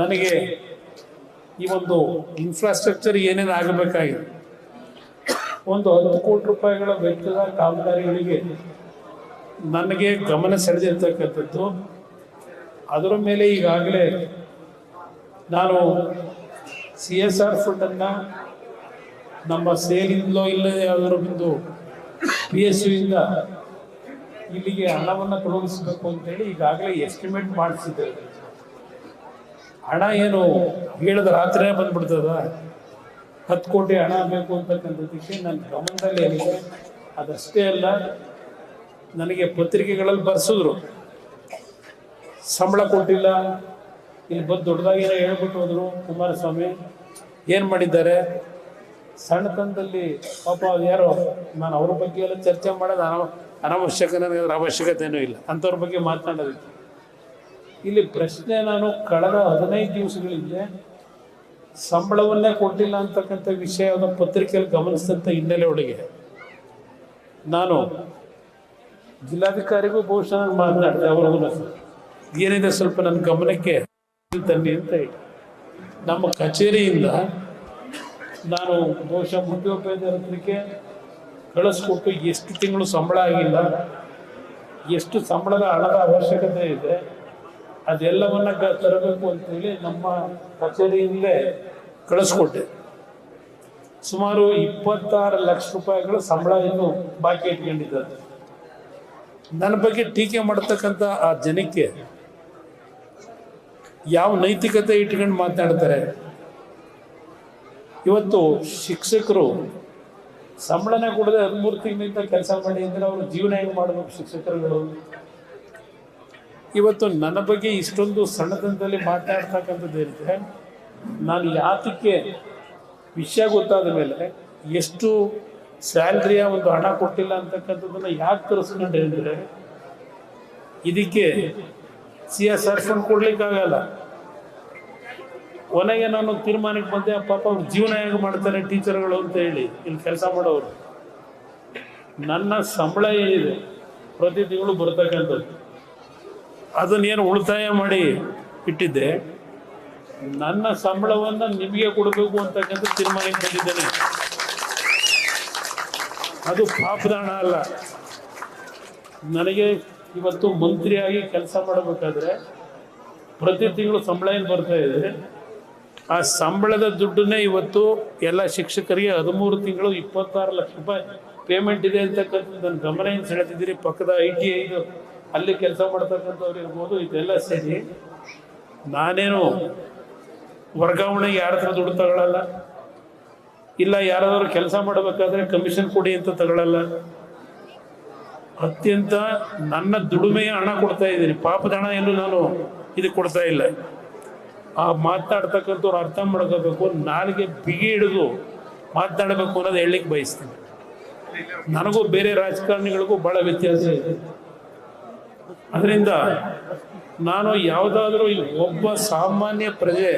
ನನಗೆ ಈ ಒಂದು ಇನ್ಫ್ರಾಸ್ಟ್ರಕ್ಚರ್ ಏನೇನು ಆಗಬೇಕಾಗಿದೆ? ಒಂದು ಹತ್ತು ಕೋಟಿ ರೂಪಾಯಿಗಳ ವೆಚ್ಚದ ಕಾಮಗಾರಿಗಳಿಗೆ ನನಗೆ ಗಮನ ಸೆಳೆದಿರ್ತಕ್ಕಂಥದ್ದು. ಅದರ ಮೇಲೆ ಈಗಾಗಲೇ ನಾನು ಸಿ ಎಸ್ ಆರ್ ಫಂಡನ್ನು ನಮ್ಮ ಸೇಲಿಂದಲೋ ಇಲ್ಲದೆ ಯಾವುದರ ಒಂದು ಪಿ ಎಸ್ ಯುಯಿಂದ ಇಲ್ಲಿಗೆ ಹಣವನ್ನು ತೊಡಗಿಸ್ಬೇಕು ಅಂತೇಳಿ ಈಗಾಗಲೇ ಎಸ್ಟಿಮೇಟ್ ಮಾಡಿಸಿದ್ದೇವೆ. ಹಣ ಏನು ಹೇಳಿದ ರಾತ್ರಿನೇ ಬಂದ್ಬಿಡ್ತದ? ಹತ್ತು ಕೋಟಿ ಹಣ ಬೇಕು ಅಂತಕ್ಕಂಥದ್ದಕ್ಕೆ ನನ್ನ ಗಮನದಲ್ಲಿ ಏನಿದೆ ಅದಷ್ಟೇ ಅಲ್ಲ, ನನಗೆ ಪತ್ರಿಕೆಗಳಲ್ಲಿ ಬರ್ಸಿದ್ರು. ಸಂಬಳ ಕೊಟ್ಟಿಲ್ಲ, ಇಲ್ಲಿ ಬಂದು ದೊಡ್ಡದಾಗಿ ಏನೋ ಹೇಳ್ಬಿಟ್ಟು ಹೋದರು ಕುಮಾರಸ್ವಾಮಿ. ಏನು ಮಾಡಿದ್ದಾರೆ? ಸಣ್ಣತನದಲ್ಲಿ ಪಾಪ ಯಾರೋ, ನಾನು ಅವ್ರ ಬಗ್ಗೆ ಎಲ್ಲ ಚರ್ಚೆ ಮಾಡೋದು ಅನವ ಅನವಶ್ಯಕ ನನಗೆ ಅವಶ್ಯಕತೆಯೂ ಇಲ್ಲ. ಅಂಥವ್ರ ಬಗ್ಗೆ ಮಾತನಾಡೋದಕ್ಕೆ. ಇಲ್ಲಿ ಪ್ರಶ್ನೆ ನಾನು ಕಳೆದ ಹದಿನೈದು ದಿವಸಗಳಿಂದ ಸಂಬಳವನ್ನೇ ಕೊಟ್ಟಿಲ್ಲ ಅಂತಕ್ಕಂಥ ವಿಷಯದ ಪತ್ರಿಕೆಯಲ್ಲಿ ಗಮನಿಸಿದಂಥ ಹಿನ್ನೆಲೆ ಒಳಗೆ. ನಾನು ಜಿಲ್ಲಾಧಿಕಾರಿಗೂ ಬಹುಶಃ ನಾನು ಮಾತನಾಡಿದೆ ಅವ್ರಿಗೂ ಏನಿದೆ ಸ್ವಲ್ಪ ನನ್ನ ಗಮನಕ್ಕೆ ತನ್ನಿ ಅಂತ ಹೇಳಿ. ನಮ್ಮ ಕಚೇರಿಯಿಂದ ನಾನು ಬಹುಶಃ ಮುಖ್ಯೋಪಾಧ್ಯಾಯರಿಗೆ ಕಳಿಸ್ಕೊಟ್ಟು ಎಷ್ಟು ತಿಂಗಳು ಸಂಬಳ ಆಗಿಲ್ಲ, ಎಷ್ಟು ಸಂಬಳದ ಹಣದ ಅವಶ್ಯಕತೆ ಇದೆ ಅದೆಲ್ಲವನ್ನ ತರಬೇಕು ಅಂತೇಳಿ ನಮ್ಮ ಕಚೇರಿಯಿಂದಲೇ ಕಳಿಸ್ಕೊಟ್ಟೆ. ಸುಮಾರು ಇಪ್ಪತ್ತಾರು ಲಕ್ಷ ರೂಪಾಯಿಗಳ ಸಂಬಳ ಇನ್ನು ಬಾಕಿ ಇಟ್ಕೊಂಡಿದ್ದಾರೆ. ನನ್ನ ಬಗ್ಗೆ ಟೀಕೆ ಮಾಡತಕ್ಕಂಥ ಆ ಜನಕ್ಕೆ ಯಾವ ನೈತಿಕತೆ ಇಟ್ಕೊಂಡು ಮಾತಾಡ್ತಾರೆ? ಇವತ್ತು ಶಿಕ್ಷಕರು ಸಂಬಳನೇ ಕೊಡದೆ ಹದಿಮೂರು ತಿಂಗಳಿಂದ ಕೆಲಸ ಮಾಡಿ ಅಂದ್ರೆ ಅವರು ಜೀವನ ಹೆಂಗೆ ಮಾಡಬೇಕು ಶಿಕ್ಷಕರುಗಳು? ಇವತ್ತು ನನ್ನ ಬಗ್ಗೆ ಇಷ್ಟೊಂದು ಸಣ್ಣತನದಲ್ಲಿ ಮಾತನಾಡ್ತಕ್ಕಂಥದ್ದು ಏನಿದೆ ನಾನು ಯಾತಕ್ಕೆ ವಿಷಯ ಗೊತ್ತಾದ ಮೇಲೆ ಎಷ್ಟು ಸ್ಯಾಲ್ರಿಯ ಒಂದು ಹಣ ಕೊಟ್ಟಿಲ್ಲ ಅಂತಕ್ಕಂಥದ್ದನ್ನು ಯಾಕೆ ತರಿಸ್ಕೊಂಡು ಹೇಳಿದ್ರೆ ಇದಕ್ಕೆ ಸಿ ಎಸ್ ಆರ್ ಫಂಡ್ ಕೊಡ್ಲಿಕ್ಕಾಗಲ್ಲ. ಕೊನೆಗೆ ನಾನು ತೀರ್ಮಾನಕ್ಕೆ ಬಂದೆ ಪಾಪ ಅವ್ರು ಜೀವನ ಹೇಗೆ ಮಾಡ್ತಾರೆ ಟೀಚರ್ಗಳು ಅಂತ ಹೇಳಿ, ಇಲ್ಲಿ ಕೆಲಸ ಮಾಡೋರು. ನನ್ನ ಸಂಬಳ ಏನಿದೆ, ಪ್ರತಿ ತಿಂಗಳು ಬರ್ತಕ್ಕಂಥದ್ದು. ಅದನ್ನೇನು ಉಳಿತಾಯ ಮಾಡಿ ಇಟ್ಟಿದ್ದೆ. ನನ್ನ ಸಂಬಳವನ್ನು ನಿಮಗೆ ಕೊಡಬೇಕು ಅಂತಕ್ಕಂಥ ತೀರ್ಮಾನ ಬಂದಿದ್ದೇನೆ. ಅದು ಪಾಪದಾಣ ಅಲ್ಲ. ನನಗೆ ಇವತ್ತು ಮಂತ್ರಿಯಾಗಿ ಕೆಲಸ ಮಾಡಬೇಕಾದ್ರೆ ಪ್ರತಿ ತಿಂಗಳು ಸಂಬಳ ಏನು ಬರ್ತಾ ಇದೆ? ಆ ಸಂಬಳದ ದುಡ್ಡನ್ನೇ ಇವತ್ತು ಎಲ್ಲ ಶಿಕ್ಷಕರಿಗೆ ಹದಿಮೂರು ತಿಂಗಳು ಇಪ್ಪತ್ತಾರು ಲಕ್ಷ ರೂಪಾಯಿ ಪೇಮೆಂಟ್ ಇದೆ ಅಂತಕ್ಕಂಥ ನನ್ನ ಗಮನ ಏನು ಸೆಳೆದಿದ್ದೀರಿ? ಪಕ್ಕದ ಐ ಟಿ ಐದು ಅಲ್ಲಿ ಕೆಲಸ ಮಾಡ್ತಕ್ಕಂಥವ್ರು ಇರ್ಬೋದು, ಇದೆಲ್ಲ ಸೇರಿ ನಾನೇನು ವರ್ಗಾವಣೆ ಯಾರ ಹತ್ರ ದುಡ್ಡು ತಗೊಳ್ಳಲ್ಲ ಇಲ್ಲ ಯಾರಾದರೂ ಕೆಲಸ ಮಾಡಬೇಕಾದ್ರೆ ಕಮಿಷನ್ ಕೊಡಿ ಅಂತ ತಗೊಳ್ಳಲ್ಲ ಅತ್ಯಂತ ನನ್ನ ದುಡಿಮೆಯ ಹಣ ಕೊಡ್ತಾ ಇದ್ದೀನಿ. ಪಾಪದ ಹಣ ಎಲ್ಲೂ ನಾನು ಇದು ಕೊಡ್ತಾ ಇಲ್ಲ. ಆ ಮಾತಾಡ್ತಕ್ಕಂಥವ್ರು ಅರ್ಥ ಮಾಡ್ಕೋಬೇಕು, ನಾಲಿಗೆ ಬಿಗಿ ಹಿಡಿದು ಮಾತಾಡಬೇಕು ಅನ್ನೋದು ಹೇಳಲಿಕ್ಕೆ ಬಯಸ್ತೀನಿ. ನನಗೂ ಬೇರೆ ರಾಜಕಾರಣಿಗಳಿಗೂ ಭಾಳ ವ್ಯತ್ಯಾಸ ಇದೆ. ಅದರಿಂದ ನಾನು ಯಾವುದಾದ್ರೂ ಒಬ್ಬ ಸಾಮಾನ್ಯ ಪ್ರಜೆ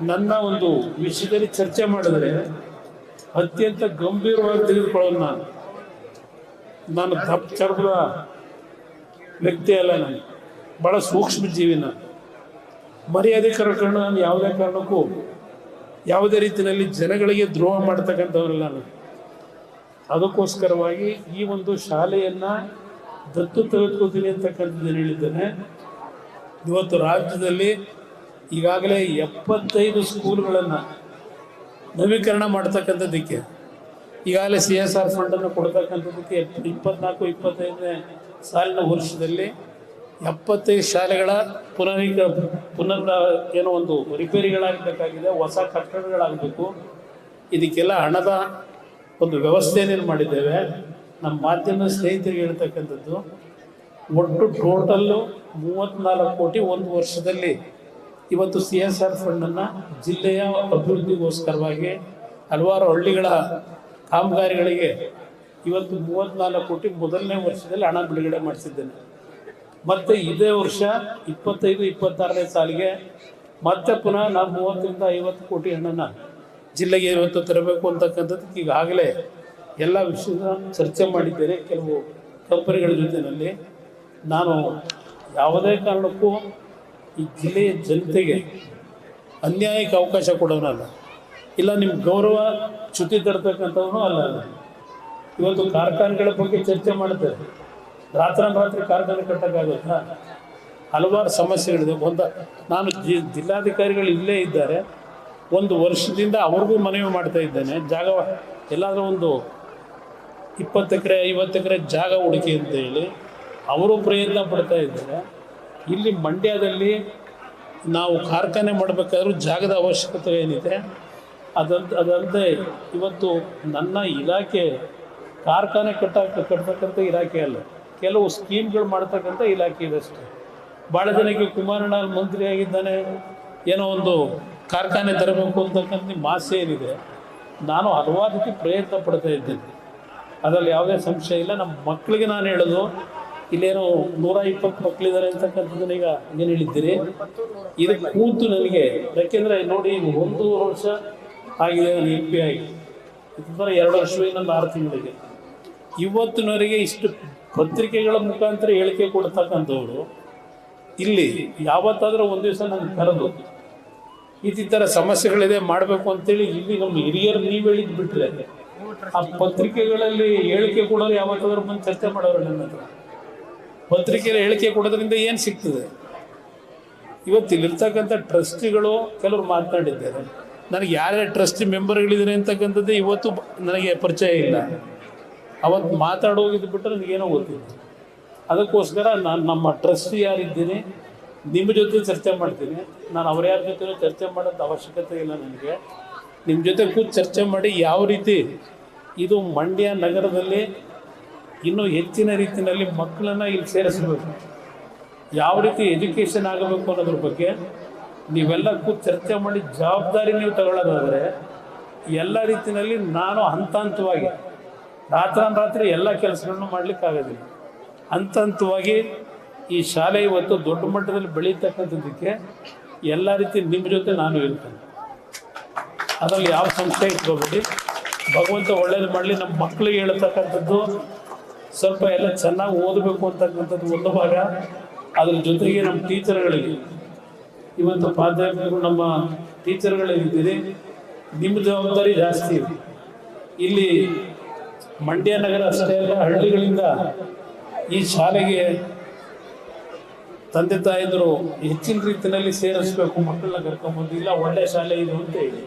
ನನ್ನ ಒಂದು ವಿಷಯದಲ್ಲಿ ಚರ್ಚೆ ಮಾಡಿದ್ರೆ ಅತ್ಯಂತ ಗಂಭೀರವಾಗಿ ತೆಗೆದುಕೊಳ್ಳೋದು ನಾನು ನಾನು ದಪ್ಪ ಚರ್ಮದ ವ್ಯಕ್ತಿ ಅಲ್ಲ ನಾನು. ಭಾಳ ಸೂಕ್ಷ್ಮ ಜೀವಿ ನಾನು. ಮರ್ಯಾದೆ ಕರ್ಕೊಂಡು ನಾನು ಯಾವುದೇ ಕಾರಣಕ್ಕೂ ಯಾವುದೇ ರೀತಿಯಲ್ಲಿ ಜನಗಳಿಗೆ ದ್ರೋಹ ಮಾಡ್ತಕ್ಕಂಥವ್ರಲ್ಲ ನಾನು. ಅದಕ್ಕೋಸ್ಕರವಾಗಿ ಈ ಒಂದು ಶಾಲೆಯನ್ನು ದತ್ತು ತೆಗೆದುಕೊಳ್ತೀನಿ ಅಂತಕ್ಕಂಥದ್ದನ್ನು ಹೇಳಿದ್ದೇನೆ. ಇವತ್ತು ರಾಜ್ಯದಲ್ಲಿ ಈಗಾಗಲೇ ಎಪ್ಪತ್ತೈದು ಸ್ಕೂಲ್ಗಳನ್ನು ನವೀಕರಣ ಮಾಡ್ತಕ್ಕಂಥದ್ದಕ್ಕೆ, ಈಗಾಗಲೇ ಸಿ ಎಸ್ ಆರ್ ಫಂಡನ್ನು ಕೊಡ್ತಕ್ಕಂಥದ್ದಕ್ಕೆ ಎಪ್- ಇಪ್ಪತ್ನಾಲ್ಕು, ಇಪ್ಪತ್ತೈದನೇ ಸಾಲಿನ ವರ್ಷದಲ್ಲಿ ಎಪ್ಪತ್ತೈದು ಶಾಲೆಗಳ ಪುನರೀಕ ಪುನರ್ ಏನೋ ಒಂದು ರಿಪೇರಿಗಳಾಗಬೇಕಾಗಿದೆ, ಹೊಸ ಕಟ್ಟಡಗಳಾಗಬೇಕು. ಇದಕ್ಕೆಲ್ಲ ಹಣದ ಒಂದು ವ್ಯವಸ್ಥೆಯನ್ನು ಮಾಡಿದ್ದೇವೆ? ನಮ್ಮ ಮಾಧ್ಯಮ ಸ್ನೇಹಿತರಿಗೆ ಹೇಳ್ತಕ್ಕಂಥದ್ದು, ಒಟ್ಟು ಟೋಟಲ್ಲು ಮೂವತ್ತ್ನಾಲ್ಕು ಕೋಟಿ ಒಂದು ವರ್ಷದಲ್ಲಿ ಇವತ್ತು ಸಿ ಎಸ್ ಆರ್ ಫಂಡನ್ನು ಜಿಲ್ಲೆಯ ಅಭಿವೃದ್ಧಿಗೋಸ್ಕರವಾಗಿ ಹಲವಾರು ಹಳ್ಳಿಗಳ ಕಾಮಗಾರಿಗಳಿಗೆ ಇವತ್ತು ಮೂವತ್ತ್ನಾಲ್ಕು ಕೋಟಿ ಮೊದಲನೇ ವರ್ಷದಲ್ಲಿ ಹಣ ಬಿಡುಗಡೆ ಮಾಡಿಸಿದ್ದೇನೆ. ಮತ್ತು ಇದೇ ವರ್ಷ ಇಪ್ಪತ್ತೈದು, ಇಪ್ಪತ್ತಾರನೇ ಸಾಲಿಗೆ ಮತ್ತೆ ಪುನಃ ನಾವು ಮೂವತ್ತರಿಂದ ಐವತ್ತು ಕೋಟಿ ಹಣನ ಜಿಲ್ಲೆಗೆ ಇವತ್ತು ತರಬೇಕು ಅಂತಕ್ಕಂಥದ್ದು ಈಗಾಗಲೇ ಎಲ್ಲ ವಿಷಯದ ಚರ್ಚೆ ಮಾಡಿದ್ದೇನೆ ಕೆಲವು ಕಂಪನಿಗಳ ಜೊತೆಯಲ್ಲಿ. ನಾನು ಯಾವುದೇ ಕಾರಣಕ್ಕೂ ಈ ಜಿಲ್ಲೆಯ ಜನತೆಗೆ ಅನ್ಯಾಯಕ್ಕೆ ಅವಕಾಶ ಕೊಡೋನಲ್ಲ. ಇಲ್ಲ ನಿಮ್ಮ ಗೌರವ ಚ್ಯುತಿ ತರ್ತಕ್ಕಂಥವನು ಅಲ್ಲ ಇವತ್ತು ಕಾರ್ಖಾನೆಗಳ ಬಗ್ಗೆ ಚರ್ಚೆ ಮಾಡ್ತಾರೆ ರಾತ್ರಿ ಕಾರ್ಖಾನೆ ಕಟ್ಟೋಕ್ಕಾಗುತ್ತಾ? ಹಲವಾರು ಸಮಸ್ಯೆಗಳಿದೆ. ಒಂದು, ನಾನು ಜಿ, ಜಿಲ್ಲಾಧಿಕಾರಿಗಳು ಇಲ್ಲೇ ಇದ್ದಾರೆ. ಒಂದು ವರ್ಷದಿಂದ ಅವ್ರಿಗೂ ಮನವಿ ಮಾಡ್ತಾ ಇದ್ದೇನೆ. ಜಾಗ, ಎಲ್ಲಾದರೂ ಒಂದು ಇಪ್ಪತ್ತು ಎಕರೆ, ಐವತ್ತು ಎಕರೆ ಜಾಗ ಹುಡುಕಿ ಅಂತ ಹೇಳಿ ಅವರು ಪ್ರಯತ್ನ ಪಡ್ತಾ ಇದ್ದಾರೆ. ಇಲ್ಲಿ ಮಂಡ್ಯದಲ್ಲಿ ನಾವು ಕಾರ್ಖಾನೆ ಮಾಡಬೇಕಾದ್ರೂ ಜಾಗದ ಅವಶ್ಯಕತೆ ಏನಿದೆ? ಅದಂತ ಅದಲ್ಲದೆ ಇವತ್ತು ನನ್ನ ಇಲಾಖೆ ಕಾರ್ಖಾನೆ ಕಟ್ಟಾಕ ಕಟ್ಟತಕ್ಕಂಥ ಇಲಾಖೆ ಅಲ್ಲ, ಕೆಲವು ಸ್ಕೀಮ್ಗಳು ಮಾಡ್ತಕ್ಕಂಥ ಇಲಾಖೆ ಇದೆ ಅಷ್ಟೇ. ಭಾಳ ಜನಕ್ಕೆ ಕುಮಾರಣ್ಣ ಅಲ್ಲಿ ಮಂತ್ರಿ ಆಗಿದ್ದಾನೆ, ಏನೋ ಒಂದು ಕಾರ್ಖಾನೆ ತರಬೇಕು ಅಂತಕ್ಕಂಥ ಮಾಸೆ ಏನಿದೆ. ನಾನು ಹಲವಾರು ರೀತಿ ಪ್ರಯತ್ನ ಪಡ್ತಾ ಇದ್ದೇನೆ. ಅದರಲ್ಲಿ ಯಾವುದೇ ಸಂಶಯ ಇಲ್ಲ. ನಮ್ಮ ಮಕ್ಕಳಿಗೆ ನಾನು ಹೇಳೋದು, ಇಲ್ಲೇನೋ ನೂರ ಇಪ್ಪತ್ತು ಮಕ್ಕಳಿದ್ದಾರೆ ಅಂತಕ್ಕಂಥದ್ದನ್ನ ಈಗ ಏನು ಹೇಳಿದ್ದೀರಿ? ಇದು ಕೂತು ನನಗೆ, ಯಾಕೆಂದರೆ ನೋಡಿ ಒಂದೂವರೆ ವರ್ಷ ಆಗಿದೆ ನಾನು ಎಂ ಪಿ ಆಗಿ. ಇದರ ಎರಡು ವರ್ಷ ಇನ್ನೊಂದು ಆರು ತಿಂಗಳಿಗೆ. ಇವತ್ತಿನವರೆಗೆ ಇಷ್ಟು ಪತ್ರಿಕೆಗಳ ಮುಖಾಂತರ ಹೇಳಿಕೆ ಕೊಡ್ತಕ್ಕಂಥವ್ರು, ಇಲ್ಲಿ ಯಾವತ್ತಾದರೂ ಒಂದು ದಿವಸ ನನಗೆ ಕರೆದು ಈ ಥರ ಸಮಸ್ಯೆಗಳಿದೆ ಮಾಡಬೇಕು ಅಂತೇಳಿ ಇಲ್ಲಿ ನಮ್ಮ ಹಿರಿಯರು ನೀವು ಹೇಳಿದ್ದು ಬಿಟ್ರೆ ಆ ಪತ್ರಿಕೆಗಳಲ್ಲಿ ಹೇಳಿಕೆ ಕೊಡೋರು ಯಾವತ್ತಾದ್ರೂ ಬಂದು ಚರ್ಚೆ ಮಾಡೋರು ನನ್ನ ಹತ್ರ. ಪತ್ರಿಕೆಯ ಹೇಳಿಕೆ ಕೊಡೋದ್ರಿಂದ ಏನು ಸಿಗ್ತದೆ? ಇವತ್ತು ಇಲ್ಲಿರ್ತಕ್ಕಂಥ ಟ್ರಸ್ಟಿಗಳು ಕೆಲವರು ಮಾತನಾಡಿದ್ದಾರೆ. ನನಗೆ ಯಾರ್ಯಾರು ಟ್ರಸ್ಟಿ ಮೆಂಬರ್ಗಳಿದ್ದಾರೆ ಅಂತಕ್ಕಂಥದ್ದು ಇವತ್ತು ನನಗೆ ಪರಿಚಯ ಇಲ್ಲ. ಅವತ್ತು ಮಾತಾಡೋಗಿದ್ದು ಬಿಟ್ಟರೆ ನನಗೇನೋ ಗೊತ್ತಿಲ್ಲ. ಅದಕ್ಕೋಸ್ಕರ ನಾನು ನಮ್ಮ ಟ್ರಸ್ಟಿ ಯಾರಿದ್ದೀನಿ, ನಿಮ್ಮ ಜೊತೆ ಚರ್ಚೆ ಮಾಡ್ತೀನಿ. ನಾನು ಅವ್ರ ಯಾರ ಜೊತೆ ಚರ್ಚೆ ಮಾಡೋದು ಅವಶ್ಯಕತೆ ಇಲ್ಲ ನನಗೆ. ನಿಮ್ಮ ಜೊತೆ ಕೂತು ಚರ್ಚೆ ಮಾಡಿ ಯಾವ ರೀತಿ ಇದು ಮಂಡ್ಯ ನಗರದಲ್ಲಿ ಇನ್ನೂ ಹೆಚ್ಚಿನ ರೀತಿಯಲ್ಲಿ ಮಕ್ಕಳನ್ನು ಇಲ್ಲಿ ಸೇರಿಸಬೇಕು. ಯಾವ ರೀತಿ ಎಜುಕೇಷನ್ ಆಗಬೇಕು ಅನ್ನೋದ್ರ ಬಗ್ಗೆ ನೀವೆಲ್ಲ ಕೂತು ಚರ್ಚೆ ಮಾಡಿ ಜವಾಬ್ದಾರಿ ನೀವು ತಗೊಳ್ಳೋದಾದರೆ ಎಲ್ಲ ರೀತಿಯಲ್ಲಿ ನಾನು ಹಂತ ಹಂತವಾಗಿ ರಾತ್ರಿ ಎಲ್ಲ ಕೆಲಸಗಳನ್ನು ಮಾಡಲಿಕ್ಕಾಗೋದಿಲ್ಲ ಹಂತ ಹಂತವಾಗಿ ಈ ಶಾಲೆ ಇವತ್ತು ದೊಡ್ಡ ಮಟ್ಟದಲ್ಲಿ ಬೆಳೀತಕ್ಕಂಥದ್ದಕ್ಕೆ ಎಲ್ಲ ರೀತಿ ನಿಮ್ಮ ಜೊತೆ ನಾನು ಇರ್ತೇನೆ. ಅದರಲ್ಲಿ ಯಾವ ಸಂಸ್ಥೆ ಇಟ್ಕೋಬೇಡಿ. ಭಗವಂತ ಒಳ್ಳೇದು ಮಾಡಲಿ ನಮ್ಮ ಮಕ್ಕಳಿಗೆ ಹೇಳ್ತಕ್ಕಂಥದ್ದು ಸ್ವಲ್ಪ ಎಲ್ಲ ಚೆನ್ನಾಗಿ ಓದಬೇಕು ಅಂತಕ್ಕಂಥದ್ದು ಒಂದು ಭಾಗ. ಅದ್ರ ಜೊತೆಗೆ ನಮ್ಮ ಟೀಚರ್ಗಳಿಗೆ. ಇವತ್ತು ಪ್ರಾಧ್ಯಾಪಕರು, ನಮ್ಮ ಟೀಚರ್ಗಳಿದ್ದೀರಿ ನಿಮ್ಮ ಜವಾಬ್ದಾರಿ ಜಾಸ್ತಿ. ಇದೆ ಇಲ್ಲಿ ಮಂಡ್ಯ ನಗರ ಅಷ್ಟೇ ಅಲ್ಲ, ಹಳ್ಳಿಗಳಿಂದ ಈ ಶಾಲೆಗೆ ತಂದೆ ತಾಯಂದರು ಹೆಚ್ಚಿನ ರೀತಿಯಲ್ಲಿ ಸೇರಿಸ್ಬೇಕು, ಮಕ್ಕಳನ್ನ ಕರ್ಕೊಂಬಂದು, ಇಲ್ಲ ಒಳ್ಳೆ ಶಾಲೆ ಇದು ಅಂತ ಹೇಳಿ.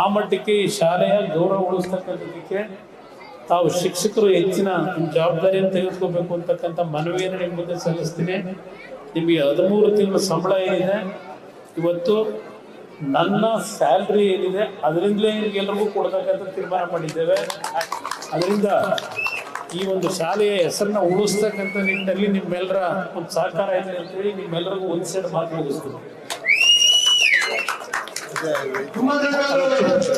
ಆ ಮಟ್ಟಕ್ಕೆ ಈ ಶಾಲೆಯ ಗೌರವ ಉಳಿಸ್ತಕ್ಕಂಥದ್ದಕ್ಕೆ ತಾವು ಶಿಕ್ಷಕರು ಹೆಚ್ಚಿನ ಜವಾಬ್ದಾರಿಯನ್ನು ತೆಗೆದುಕೋಬೇಕು ಅಂತಕ್ಕಂಥ ಮನವಿಯನ್ನು ನಿಮ್ಮ ಮುಂದೆ ಸಲ್ಲಿಸ್ತೀನಿ. ನಿಮಗೆ ಹದಿಮೂರು ತಿಂಗಳ ಸಂಬಳ ಏನಿದೆ, ಇವತ್ತು ನನ್ನ ಸ್ಯಾಲ್ರಿ ಏನಿದೆ, ಅದರಿಂದಲೇ ನಿಮಗೆಲ್ಲರಿಗೂ ಕೊಡ್ತಕ್ಕಂಥ ತೀರ್ಮಾನ ಮಾಡಿದ್ದೇವೆ. ಅದರಿಂದ ಈ ಒಂದು ಶಾಲೆಯ ಹೆಸರನ್ನ ಉಳಿಸ್ತಕ್ಕಂಥ ನಿಟ್ಟಿನಲ್ಲಿ ನಿಮ್ಮೆಲ್ಲರ ಒಂದು ಸಹಕಾರ ಇದೆ ಅಂತೇಳಿ ನಿಮ್ಮೆಲ್ಲರಿಗೂ ಒಂದು ಸೈಡ್ ಮಾತು ಮುಗಿಸ್ತೀನಿ. Cuma kadar